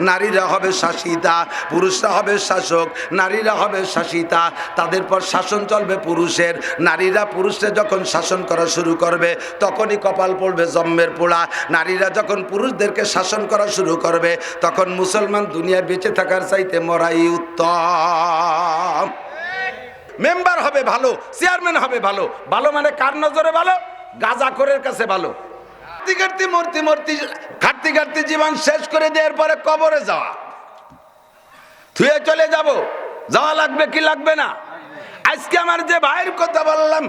নারীরা হবে শাসিতা, পুরুষরা হবে শাসক, নারীরা হবে শাসিতা। তাদের পর শাসন চলবে পুরুষের। নারীরা পুরুষরা যখন শাসন করা শুরু করবে, তখনই কপাল পড়বে জম্মের পোড়া। নারীরা যখন পুরুষদেরকে শাসন করা শুরু করবে, তখন মুসলমান দুনিয়া বেঁচে থাকার চাইতে মরাই উত্তম। মেম্বার হবে ভালো, চেয়ারম্যান হবে ভালো ভালো মানে কার নজরে ভালো? গাজাখোরের কাছে ভালো। কাটতে কাটতে মূর্তি মূর্তি কাটতে কাটতে জীবন শেষ করে দেওয়ার পরে কবরে যাওয়া। থুয়ে চলে যাব। যাওয়া লাগবে কি লাগবে না? আজকে আমার যে ভাইয়ের কথা বললাম,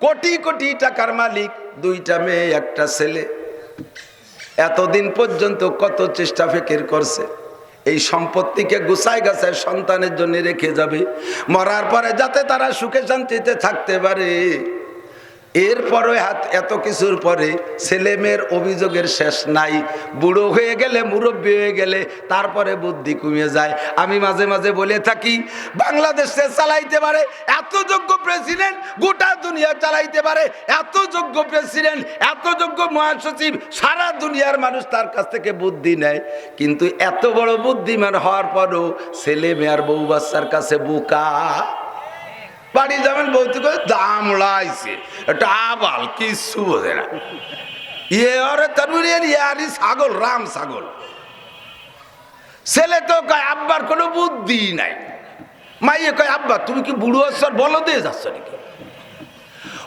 কোটি কোটি টাকার মালিক, দুইটা মেয়ে, একটা ছেলে। এতদিন পর্যন্ত কত চেষ্টা ফেকের করছে। এই সম্পত্তিকে গুছায় গাছায় সন্তানের জন্য রেখে যাবে। মরার পরে যাতে তারা সুখে শান্তিতে থাকতে পারে। এরপরে হাত- এত কিছুর পরে ছেলে মেয়ের অভিযোগের শেষ নাই। বুড়ো হয়ে গেলে, মুরব্বী হয়ে গেলে তারপরে বুদ্ধি কমে যায়। আমি মাঝে মাঝে বলে থাকি, বাংলাদেশে চালাইতে পারে, এত যোগ্য প্রেসিডেন্ট গোটা দুনিয়া চালাইতে পারে, এত যোগ্য প্রেসিডেন্ট, এত যোগ্য মহাসচিব, সারা দুনিয়ার মানুষ তার কাছ থেকে বুদ্ধি নেয়। কিন্তু এত বড় বুদ্ধিমান হওয়ার পরও ছেলে মেয়ার বউ বাচ্চার কাছে বোকা। বাড়ি যাবেন বলতে করে দাম লাইছে এটা আবাল কিছু বোঝে না। ইয়ে ইয়ারি ছাগল, রাম ছাগল। ছেলে তো কয়, আব্বার কোনো বুদ্ধি নাই। মাইয়ে কয়, আব্বা, তুমি কি বুড়ো আসর বলো দিয়ে যাচ্ছ নাকি?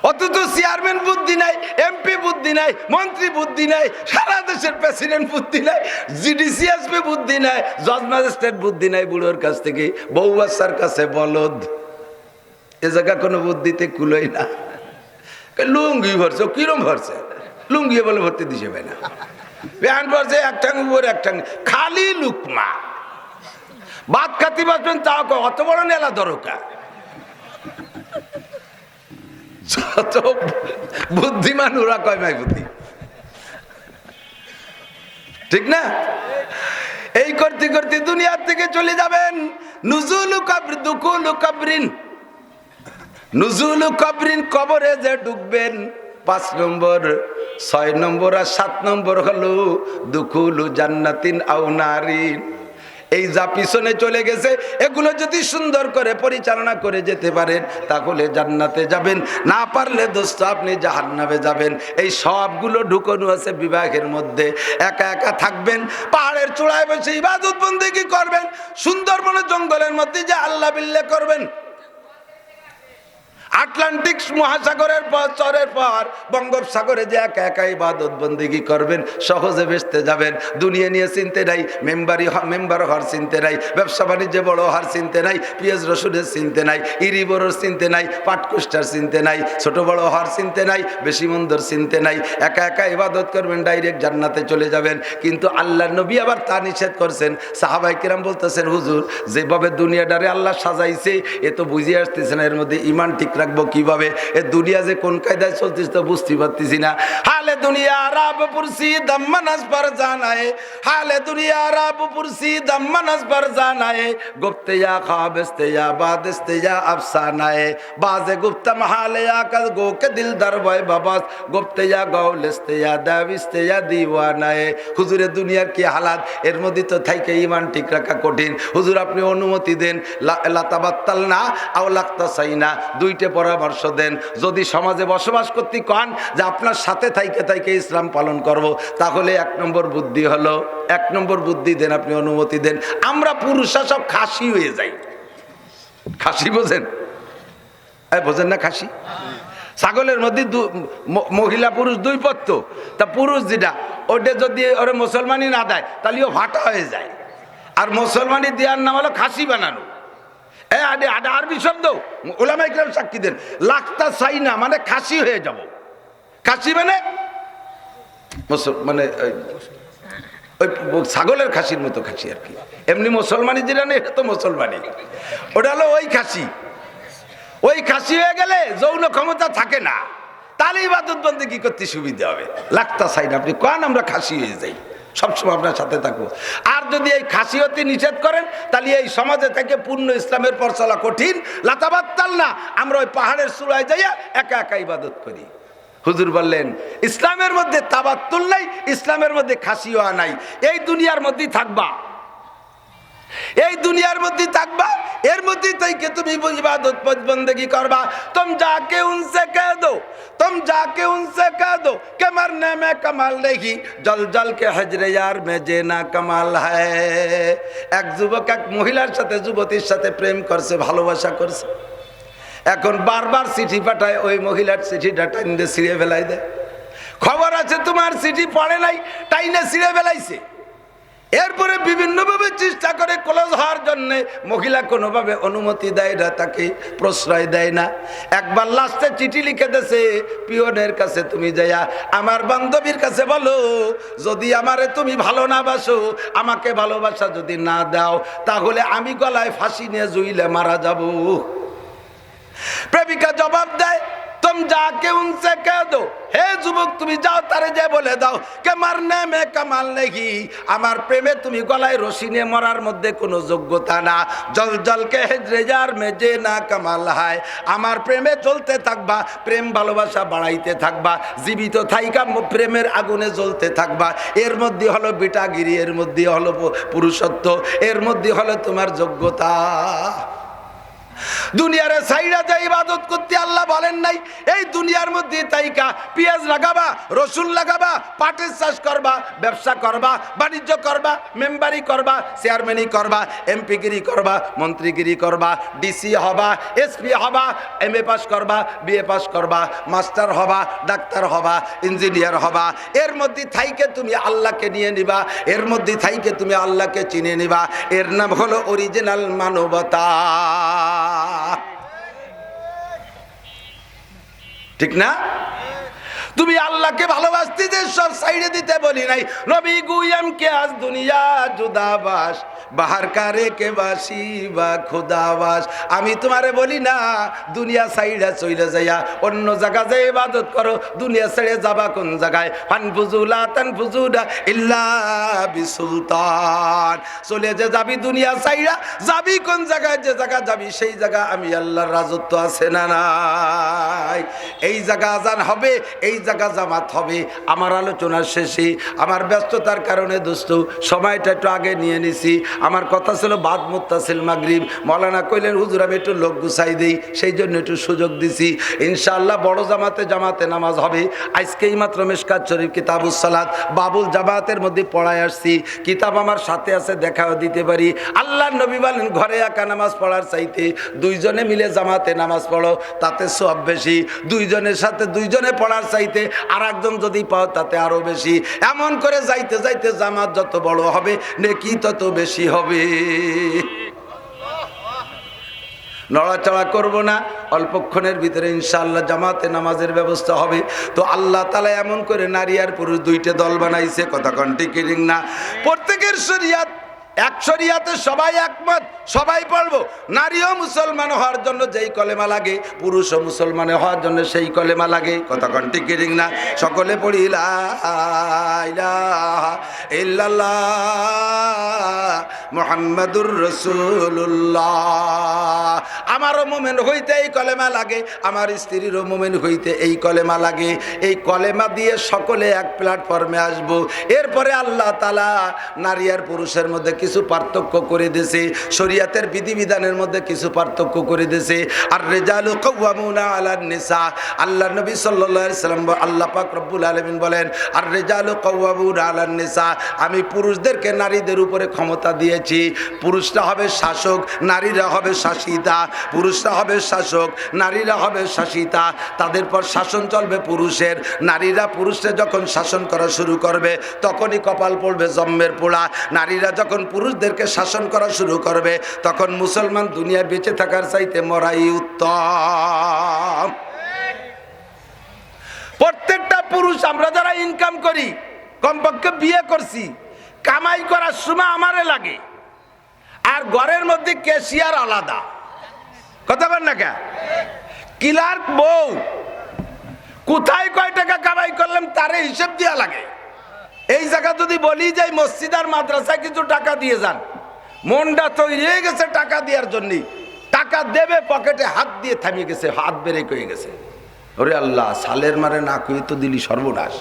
অথচ চেয়ারম্যান বুদ্ধি নাই, এমপি বুদ্ধি নাই, মন্ত্রী বুদ্ধি নাই, সারা দেশের প্রেসিডেন্ট বুদ্ধি নাই, জিডিসিএসপি বুদ্ধি নাই, জজ ম্যাজিস্ট্রেট বুদ্ধি নাই বুড়োর কাছ থেকে বউ বাচ্চার কাছে বলদ। এ জায়গা কোনো বুদ্ধিতে কুলোই না। লুঙ্গি ভরছে, কিরম ভরছে? লুঙ্গি বলে ভর্তি দিছে ভাই না। প্যান্ট ভরছে একটাং উপর একটাং খালি লুকমা। ভাত খাতি বাসবেন তাও অত বড় নেলা দরকা যত বুদ্ধিমান ওরা কয় মাই বুদ্ধি। ঠিক না? এই করতে করতে দুনিয়ার থেকে চলে যাবেন। নুজুল কাবর, দুকুল কাবরিন। নুজুল কবরিন কবরে যে ঢুকবেন পাঁচ নম্বর, ছয় নম্বর আর সাত নম্বর হলো দুকুলু জান্নাতিন আউ নারিন এই যা পিছনে চলে গেছে, এগুলো যদি সুন্দর করে পরিচালনা করে যেতে পারেন, তাহলে জান্নাতে যাবেন। না পারলে দোস্ত, আপনি জাহান্নামে যাবেন। এই সবগুলো ঢুকনো আছে বিবাহের মধ্যে। একা একা থাকবেন, পাহাড়ের চূড়ায় বসে ইবাদত বন্দেগী করবেন, সুন্দরবনের জঙ্গলের মধ্যে যে আল্লাহ বিল্লে করবেন আটলান্টিক মহাসাগরের পর, চরের পর, বঙ্গোপসাগরে যে একা একা ইবাদত বন্দিগি করবেন, সহজে বেসতে যাবেন। দুনিয়া নিয়ে চিনতে নাই, মেম্বারি মেম্বার হওয়ার চিনতে নাই, ব্যবসা বাণিজ্যে বড় হওয়ার চিনতে নাই, পিঁয়াজ রসুনের চিনতে নাই, ইরি বড়োর চিনতে নাই পাটকুষ্টার চিনতে নাই, ছোট বড় হওয়ার চিনতে নাই, বেশি মন্দর চিনতে নাই। একা একা ইবাদত করবেন, ডাইরেক্ট জান্নাতে চলে যাবেন। কিন্তু আল্লাহ নবী আবার তা নিষেধ করছেন। সাহাবাই কিরাম বলতেছেন, হুজুর, যেভাবে দুনিয়াটারে আল্লাহ সাজাইছে, এ তো বুঝিয়ে আসতেছে না, এর মধ্যে ইমান ঠিক রাখব কীভাবে? এ দুনিয়া যে কোন কায়দায় চলতিস তো বুঝতে পারতিস না। হালে দুনিয়া রাব পুরসি দম্মানাস পর জানায়ে। হালে দুনিয়া রাব পুরসি দম্মানাস পর জানায়ে। গুপ্তে ইয়া খাবস্তে ইয়া বাদস্তে ইয়া আফসানায়ে। বাজে গুপ্তম হালে আকাশ গো কে দিল দরবায় বাবাস। গুপ্তে ইয়া গাউলেস্তে ইয়া দাবিস্তে ইয়া দিওয়ানায়ে। হুজুরে দুনিয়ার কি হালাত? এর মধ্যে তো থাইকে ইমান ঠিক রাখা কঠিন। হুজুর আপনি অনুমতি দেন লাতাবাত্তাল না আও লাগতা চাই না দুইটা পরামর্শ দেন। যদি সমাজে বসবাস করতে কন যে আপনার সাথে থাইকে থাইকে ইসলাম পালন করব, তাহলে এক নম্বর বুদ্ধি হলো, এক নম্বর বুদ্ধি দেন, আপনি অনুমতি দেন। আমরা পুরুষরা সব খাসি হয়ে যাই। খাসি বোঝেন? বোঝেন না খাসি? ছাগলের মধ্যে মহিলা পুরুষ দুই পত্র তা পুরুষ যেটা ওটা যদি ওরা মুসলমানি না দেয়, তাহলে ও ভাটা হয়ে যায়। আর মুসলমানি দেওয়ার নাম হলো খাসি বানানো। আরবি শব্দ। কিরাম সাক্ষী দেন লাখতা চাই না মানে খাসি হয়ে যাব। খাসি মানে? মানে ওই- ছাগলের খাসির মতো খাসি আর কি। এমনি মুসলমানি যেটা নেই তো মুসলমানি। ওটা হলো ওই খাসি। ওই খাসি হয়ে গেলে যৌন ক্ষমতা থাকে না। তাহলে ইবাদত বন্দী কি করতে সুবিধা হবে? লাখতা সাইড আপনি কান আমরা খাসি হয়ে যাই? সবসময় আপনার সাথে থাকব। যদি এই খাসিয়তি নিষেধ করেন, তাহলে এই সমাজে থেকে পূর্ণ ইসলামের পর চলা কঠিন। লাতাবাত্তাল না, আমরা ওই পাহাড়ের চূড়ায় যাইয়া একা একা ইবাদত করি। হুজুর বললেন, ইসলামের মধ্যে তাবাত্তুল নাই, ইসলামের মধ্যে খাসিওয়া নাই। এই দুনিয়ার মধ্যেই থাকবা। এই দুনিয়ার মধ্যে থাকবা, এর মধ্যে থেকে তুমি ইবাদত বন্দী করবা। তুম যাকে উনসে কে দো, তুম যাকে উনসে কে দো, কে মরনে মে কমাল নেহি, জল জল কে হজরে ইয়ার মে যে না কমাল হ্যায় এক যুবক, এক মহিলার সাথে, যুবতীর সাথে প্রেম করছে, ভালোবাসা করছে। এখন বারবার চিঠি পাঠায়, ওই মহিলার চিঠিটা টাইন দিয়ে ছিঁড়ে ফেলাই দেয়। খবর আছে তোমার চিঠি পড়ে নাই, টাইনে ছিঁড়ে ফেলাইছে। এরপরে বিভিন্নভাবে চেষ্টা করে কলেজ হওয়ার জন্যে মহিলা কোনোভাবে অনুমতি দেয় না, তাকে প্রশ্রয় দেয় না। একবার লাস্টে চিঠি লিখে দেছে পিওনের কাছে তুমি যাইয়া আমার বান্ধবীর কাছে বলো, যদি আমারে তুমি ভালো না বাসো, আমাকে ভালোবাসা যদি না দাও, তাহলে আমি গলায় ফাঁসি নিয়ে জুইলে মারা যাব। প্রেমিকা জবাব দেয় তুম যাকে উনসে কহ দো হে যুবক তুমি যাও তারে যে বলে দাও কে মারনে মে কামাল নেহি আমার প্রেমে তুমি গলায় রশি নিয়ে মরার মধ্যে কোনো যোগ্যতা না জল জলকে হেজরেজার মে যে না কামাল হায় আমার প্রেমে চলতে থাকবা প্রেম ভালোবাসা বাড়াইতে থাকবা জীবিত থাইকা প্রেমের আগুনে জ্বলতে থাকবা এর মধ্যে হলো বিটাগিরি, এর মধ্যে হলো পুরুষত্ব, এর মধ্যে হলো তোমার যোগ্যতা। দুনিয়ারে সাইডা যে ইবাদত করতে আল্লাহ বলেন নাই, এই দুনিয়ার মধ্যে তাইকা পেঁয়াজ লাগাবা, রসুন লাগাবা, পাটের চাষ করবা, ব্যবসা করবা, বাণিজ্য করবা, মেম্বারি করবা, চেয়ারম্যানই করবা, এমপিগিরি করবা, মন্ত্রীগিরি করবা, ডিসি হবা, এসপি হবা এম এ পাস করবা, বিএ পাস করবা, মাস্টার হবা, ডাক্তার হবা, ইঞ্জিনিয়ার হবা। এর মধ্যে থাইকে তুমি আল্লাহকে নিয়ে নিবা, এর মধ্যে থাইকে তুমি আল্লাহকে চিনে নিবা। এর নাম হলো অরিজিনাল মানবতা। ঠিক না? তুমি আল্লাহকে ভালোবাসতে যে সব সাইডে দিতে বলি নাই। নবী গুয়াম কে আজ দুনিয়া জুদাবাস, বাহার কারে কে বাসি বা খুদাবাস। আমি তোমারে বলি না, দুনিয়া সাইডে চইলে যাইয়া অন্য জায়গা যে ইবাদত করো, দুনিয়া ছেড়ে যাবা কোন জায়গায়? ফান ফুজুলা তান ফুজুলা ইল্লা বিসুলতান চলে যে যাবি দুনিয়া সাইডা, যাবি কোন জায়গায় যে জায়গা যাবি, সেই জায়গা আমি আল্লাহর রাজত্ব আছে না নাই? এই জায়গা আজান হবে, এই জায়গা জামাত হবে, আমার আলোচনার শেষে। আমার ব্যস্ততার কারণে দোস্ত, সময়টা একটু আগে নিয়ে নিছি। আমার কথা ছিল বাদ মুত্তাসিল মাগরিব। মৌলানা কইলেন, হুজুর, আমি একটু লোক গুছাই দিই, সেই জন্য একটু সুযোগ দিছি। ইনশাআল্লাহ বড় জামাতে জামাতে নামাজ হবে। আজকেই মাত্র মেশকাত শরীফ কিতাবুস বাবুল জামাতের মধ্যে পড়ায় আসছি। কিতাব আমার সাথে আছে, দেখাও দিতে পারি। আল্লাহ নবী বলেন, ঘরে একা নামাজ পড়ার চাইতে দুইজনে মিলে জামাতে নামাজ পড়ো, তাতে সব বেশি। দুইজনের সাথে দুইজনে পড়ার চাইতে আর একজন যদি পাও তাতে আরও বেশি। এমন করে যাইতে যাইতে জামাত যত বড় হবে, নেকি তত বেশি হবে। নড়াচড়া করব না, অল্পক্ষণের ভিতরে ইনশাআল্লাহ জামাতে নামাজের ব্যবস্থা হবে। তো আল্লাহ তালা এমন করে নারী আর পুরুষ দুইটা দল বানাইছে, কথা কন্টিকিরিং না প্রত্যেকের শরিয়াত এক শরিয়াতে সবাই একমত, সবাই পড়ব নারীও মুসলমান হওয়ার জন্য যেই কলেমা লাগে, পুরুষও মুসলমান হওয়ার জন্য সেই কলেমা লাগে। কথা কন্টিকিরিং না? সকলে পড়ি মুহাম্মাদুর আমারও মোমেন হইতে এই কলেমা লাগে, আমার স্ত্রীরও মোমেন হইতে এই কলেমা লাগে। এই কলেমা দিয়ে সকলে এক প্ল্যাটফর্মে আসব। এরপরে আল্লাহ তালা নারী আর পুরুষের মধ্যে কিছু পার্থক্য করে দিয়েছে। শরিয়াতের বিধিবিধানের মধ্যে কিছু পার্থক্য করে দিয়েছে। আর রেজালু কৌয়ামুনা আলার নিসা। আল্লাহ নবী সাল্লাম আল্লাহ পাক রব্বুল আলামিন বলেন, আর রেজালু কৌয়ামুনা আলার নিসা। আমি পুরুষদেরকে নারীদের উপরে ক্ষমতা দিয়েছি। পুরুষরা হবে শাসক, নারীরা হবে শাসিতা। পুরুষরা হবে শাসক, নারীরা হবে শাসিতা। তাদের পর শাসন চলবে পুরুষের। নারীরা পুরুষরা যখন শাসন করা শুরু করবে, তখনই কপাল পড়বে জম্মের পোড়া। নারীরা যখন পুরুষদেরকে শাসন করা শুরু করবে, তখন মুসলমান দুনিয়া বেঁচে থাকার চাইতে মরাই উত্তম। প্রত্যেকটা পুরুষ, আমরা যারা ইনকাম করি, কমপক্ষে বিয়ে করছি, কামাই করার সময় আমারে লাগে। আর ঘরের মধ্যে ক্যাশিয়ার আলাদা। কথা বল না কে ক্লার্ক বউ, কোথায় কয় টাকা কামাই করলাম তারে হিসেব দেওয়া লাগে। এই জায়গা যদি বলি যে মসজিদ আর মাদ্রাসায় কিছু টাকা দিয়ে যান, মনটা তৈরি হয়ে গেছে টাকা দেওয়ার জন্য। টাকা দেবে, পকেটে হাত দিয়ে থামিয়ে গেছে, হাত বেড়ে কয়ে গেছে। ওরে আল্লাহ, সালের মারে না কুয়ে তো দিলি সর্বনাশ।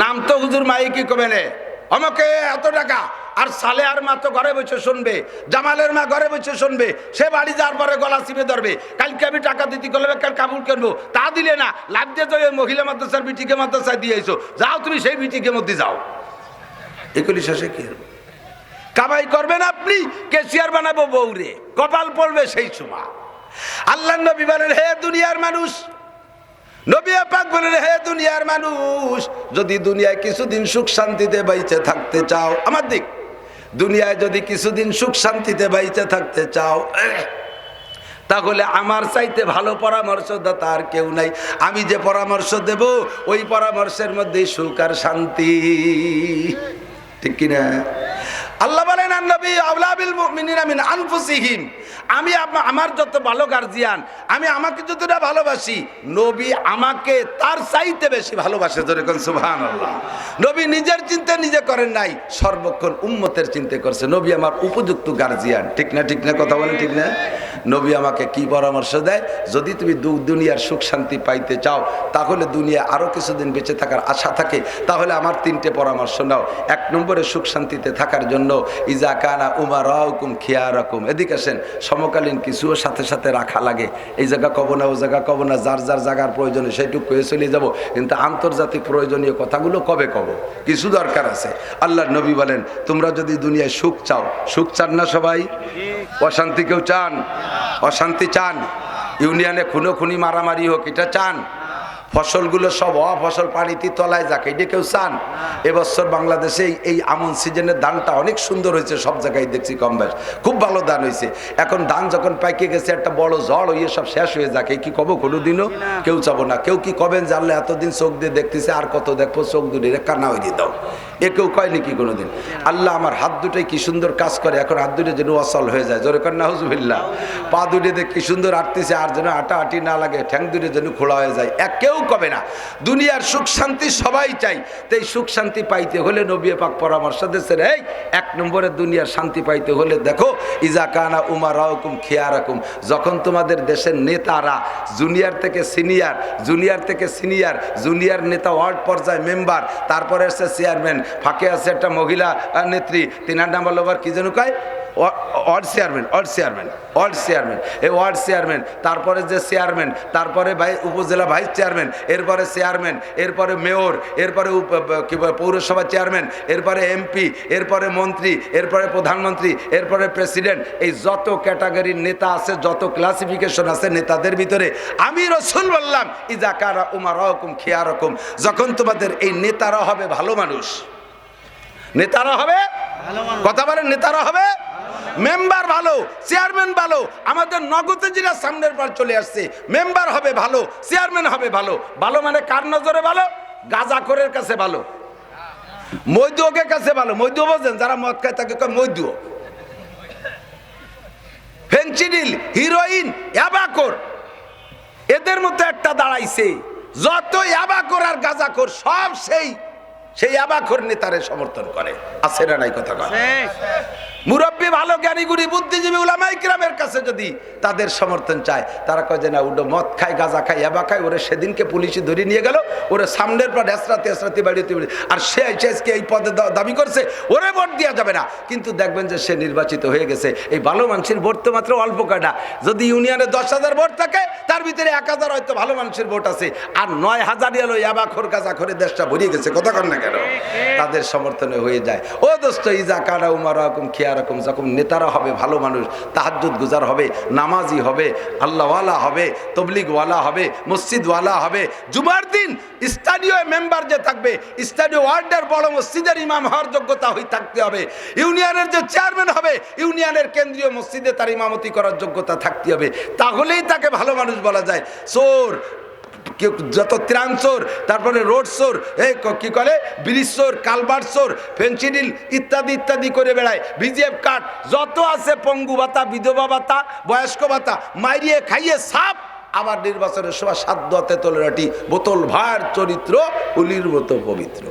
নাম তো হুজুর মাইকি কমে নে। আমাকে এত টাকা আর সালে আর মা তো ঘরে বসে শুনবে, জামালের মা ঘরে বসে শুনবে, সে বাড়ি যাওয়ার পরে গলা চিপে ধরবে। কালকে আমি টাকা দিতে গেলে কাল কাবুল করব তা দিলে না, লাভ দিয়ে যাবে মহিলা মাদ্রাসার বিটিকে মাদ্রাসায় দিয়েছ যাও তুমি সেই বিটিকে মধ্যে যাও। এগুলি শেষে কি? কামাই করবেন আপনি কেসিয়ার বানাবো বউরে, কপাল পড়বে সেই সময়। আল্লাহ নবী বলেন, হে দুনিয়ার মানুষ, নবী পাক বলেন, হে দুনিয়ার মানুষ, যদি দুনিয়ায় কিছুদিন সুখ শান্তিতে বাইচে থাকতে চাও, আমার দিক দুনিয়ায় যদি কিছুদিন সুখ শান্তিতে বাইতে থাকতে চাও তাহলে আমার চাইতে ভালো পরামর্শদাতা আর কেউ নাই। আমি যে পরামর্শ দেব, ওই পরামর্শের মধ্যে সুখ আর শান্তি। ঠিক কিনা? আল্লাহ বলেন নবী আউলাবিল মুমিনিনা মিন আনফুসিহিম। আমি আমার যত ভালো গার্জিয়ান আমি আমাকে যতটা ভালোবাসি, নবী আমাকে তার চাইতে বেশি ভালোবাসে ধরে কোন সুবহানাল্লাহ। নবী নিজের চিন্তা নিজে করেন নাই, সর্বক্ষণ উম্মতের চিন্তা করছে। নবী আমার উপযুক্ত গার্জিয়ান ঠিক না ঠিক না, কথা বলেন ঠিক না? নবী আমাকে কি পরামর্শ দেয়? যদি তুমি দুনিয়ার সুখ শান্তি পাইতে চাও, তাহলে দুনিয়া আরও কিছুদিন বেঁচে থাকার আশা থাকে। তাহলে আমার তিনটে পরামর্শ নাও। এক নম্বরে, সুখ শান্তিতে থাকার জন্য ইজা কানা উমা রকুম খিয়া রকম এদিকে আসেন, সমকালীন কিছুও সাথে সাথে রাখা লাগে। এই জায়গা কব না, ও জায়গা কব না, যার যার জায়গার প্রয়োজনে, সেইটুকু কয়ে চলে যাব। কিন্তু আন্তর্জাতিক প্রয়োজনীয় কথাগুলো কবে কব? কিছু দরকার আছে। আল্লাহর নবী বলেন, তোমরা যদি দুনিয়ায় সুখ চাও, সুখ চান না সবাই? অশান্তি কেউ চান? অশান্তি চান। ইউনিয়নে খুনো খুনি মারামারি হোক এটা চান। ফসলগুলো সব অফসল পানিতে তলায় যাক, এটা কেউ চান? এবছর বাংলাদেশে এই- আমন সিজনের ধানটা অনেক সুন্দর হয়েছে, সব জায়গায় দেখছি কম বেশ। খুব ভালো ধান হয়েছে। এখন ধান যখন পাইকে গেছে, একটা বড় ঝড় হয়ে সব শেষ হয়ে যাক। এই কি কব কোনোদিনও? কেউ চাবো না। কেউ কি কবেন জানলে এতদিন চোখ দিয়ে দেখতেছে, আর কত দেখব চোখ দুটি কান্না হয়ে দাও। এ কেউ কয় নাকি কোনোদিন? আল্লাহ আমার হাত দুটোই কি সুন্দর কাজ করে, এখন হাত দুটো যেন অসল হয়ে যায়। জোরে কন্যা হুজুবিল্লা পা দুটিতে কি সুন্দর আটতেছে, আর যেন আটা আটি না লাগে, ঠ্যাং দুটো যেন খোলা হয়ে যায়। এক কেউ কবে না। দুনিয়ার সুখ শান্তি সবাই চাই। তাই সুখ শান্তি পাইতে হলে নবী পাক পরামর্শ দিচ্ছেন এই, এক নম্বরে দুনিয়ার শান্তি পাইতে হলে দেখো, ইজা কানা উমা রাহুকুম খেয়া রাখুম যখন তোমাদের দেশের নেতারা, জুনিয়র থেকে সিনিয়র, জুনিয়র থেকে সিনিয়র, জুনিয়র নেতা ওয়ার্ড পর্যায়ে মেম্বার, তারপরে এসছে চেয়ারম্যান, ফাঁকে আছে একটা মহিলা নেত্রী, তিনার নাম হলো আবার কি যেন কয়? Ward chairman ward chairman ward chairman এই ওয়ার্ড চেয়ারম্যান তারপরে যে চেয়ারম্যান তারপরে ভাই উপজেলা ভাইস চেয়ারম্যান এরপরে চেয়ারম্যান এরপরে মেয়র এরপরে কি পৌরসভা চেয়ারম্যান এরপরে এমপি এরপরে মন্ত্রী, এরপরে প্রধানমন্ত্রী, এরপরে প্রেসিডেন্ট এই যত ক্যাটাগরির নেতা আছে, যত ক্লাসিফিকেশন আছে নেতাদের ভিতরে, আমি রসুল বললাম ইজাকারা উমার রকম খেয়া রকম যখন তোমাদের এই নেতারা হবে ভালো মানুষ। নেতারা হবে? কথা বলেন নেতারা হবে? মেম্বার ভালো চেয়ারম্যান ভালো আমাদের নগদে যেটা সামনের পর চলে আসছে মেম্বার হবে ভালো চেয়ারম্যান হবে ভালো। ভালো মানে কার নজরে ভালো? গাজাখোরের কাছে ভালো। মৈদুকের কাছে ভালো। মৈদু বোঝেন যারা মদ খায় তাকে কয় মৈদু। Phensedyl heroine অ্যাবাকর। এদের মধ্যে একটা দাঁড়াইছে। যত অ্যাবাকর আর গাজাখোর সব সেই সেই আবাখর নেতারে সমর্থন করে। আছে না নাই কথা মুরব্বী ভালো জ্ঞানীগুড়ি বুদ্ধিজীবী উলামাই কাছে যদি তাদের সমর্থন চায়, তারা কয় যে না, উডো মদ খায়, গাঁজা খায় এবা খায়, ওরে সেদিনকে পুলিশে ধরে নিয়ে গেল, ওরে সামনের পর এসরাতে এসরাতে বাড়িতে আর সে শেষকে এই পদে দাবি করছে, ওরে ভোট দেওয়া যাবে না। কিন্তু দেখবেন যে সে নির্বাচিত হয়ে গেছে। এই ভালো মানুষের ভোট তো মাত্র অল্প কয়টা। যদি ইউনিয়নে দশ হাজার ভোট থাকে, তার ভিতরে এক হাজার হয়তো ভালো মানুষের ভোট আছে। আর নয় হাজার এলো এবা খোর, গাজা খোরে দেশটা ভরিয়ে গেছে। কন না কেন? তাদের সমর্থনে হয়ে যায়। ও দোস্ত, ইজা কাডা উমার রকম খেয়া রকম যখন নেতারা হবে ভালো মানুষ তাহাজুদ গুজার হবে, নামাজি হবে, আল্লাহওয়ালা হবে, তবলিগওয়ালা হবে, মসজিদওয়ালা হবে। জুমার দিন স্থানীয় মেম্বার যে থাকবে, স্থানীয় ওয়ার্ডের বড় মসজিদের ইমাম হওয়ার যোগ্যতা হয়ে থাকতে হবে। ইউনিয়নের যে চেয়ারম্যান হবে, ইউনিয়নের কেন্দ্রীয় মসজিদে তার ইমামতি করার যোগ্যতা থাকতে হবে। তাহলেই তাকে ভালো মানুষ বলা যায়। চোর কেউ যত ত্রাণ চোর তারপরে রোড চোর এই ক- করে? ব্রিজ চোর কালবার চোর ফেন্সিডিল ইত্যাদি ইত্যাদি করে বেড়ায়। বিজিএফ কার্ড যত আছে পঙ্গু ভাতা বিধবা ভাতা বয়স্ক ভাতা মাইরিয়ে খাইয়ে সাপ আবার নির্বাচনের সময় সাধ্য হাতে তোলেরাটি বোতল ভার চরিত্র হুলির মতো পবিত্র।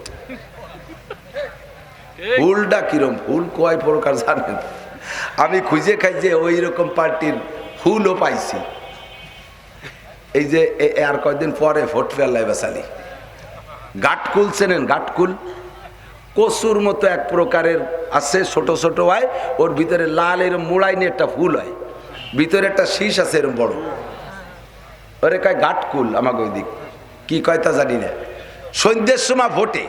ফুলটা কিরম? ফুল কয় প্রকার জানেন? আমি খুঁজে খাই যে ওই রকম পার্টির ফুলও পাইছি। এই যে আর কয়েকদিন পরে ভোট ফেয়ার বেসালি গাটকুল চেনেন, গাটকুল? কচুর মতো এক প্রকারের আছে, ছোট ছোট হয়, ওর ভিতরে লাল এরম মোড়াই নিয়ে একটা ফুল হয়। ভিতরে একটা শীষ আছে এরম বড়। ওরে কয়, গাটকুল আমাকে ওই দিক। কী কয় তা জানি না। সন্ধ্যের সময় ভোটে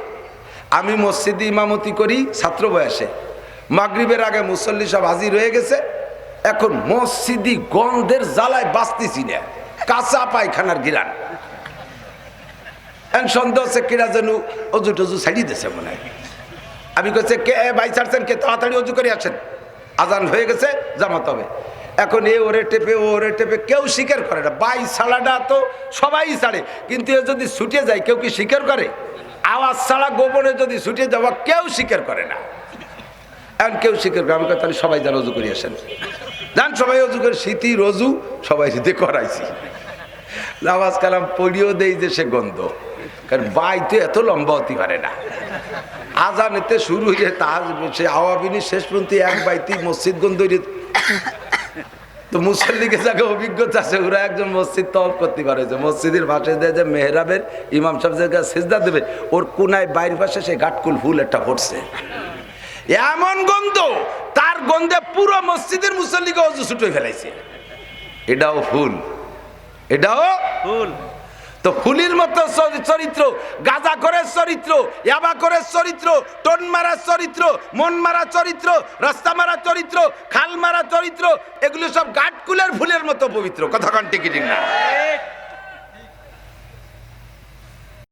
আমি মসজিদে ইমামতি করি, ছাত্র বয়সে। মাগরিবের আগে মুসল্লি সব হাজির হয়ে গেছে। এখন মসজিদি গন্ধের জ্বালায় বাঁচতেছি না। কাঁচা পায়খানার গিরান। সন্দেহ অজু টজু ছাড়িয়ে মনে হয়। আমি কে ছাড়ছেন কে? তাড়াতাড়ি অজু করে আজান হয়ে গেছে এখন এ ওরে টেপে ওরে টেপে কেউ করে না। বাই তো সবাই ছাড়ে, কিন্তু এ যদি ছুটে যায়, কেউ কি স্বীকার করে? আওয়াজ ছাড়া গোপনে যদি ছুটে যাওয়া, কেউ স্বীকার করে না। এখন কেউ স্বীকার করে, আমি তাহলে সবাই যেন অজু করে যান সবাই অজু করে শীতি রজু, সবাই যদি করাইছি। নামাজ কালাম পড়িও দেই যে সে গন্ধ। কারণ বাই তো এত লম্বা হতে পারে না। আজানেতে শুরু হয়ে তার সে আওয়াবিনী শেষ পর্যন্ত এক বাইতি মসজিদ গন্ধ তো মুসল্লিকে যাকে অভিজ্ঞতা আছে, ওরা একজন মসজিদ তফ করতে পারে যে মসজিদের পাশে দেয় যে মেহরাবের, ইমাম সাহেব জায়গায় সেজদা দেবে, ওর কোনায় বাইরের পাশে সে গাটকুল ফুল একটা ফুটছে এমন গন্ধ তার গন্ধে পুরো মসজিদের মুসল্লিকে অজু ছুটে ফেলাইছে। এটাও ফুল এটাও ফুল তো ফুলির মতো চরিত্র, গাজা করে চরিত্র, ইয়াবা করে চরিত্র, টন মারা চরিত্র, মন মারা চরিত্র, রাস্তা মারা চরিত্র, খাল মারা চরিত্র, এগুলো সব গাটকুলের ফুলের মতো পবিত্র। কথা কন টিকিটিং না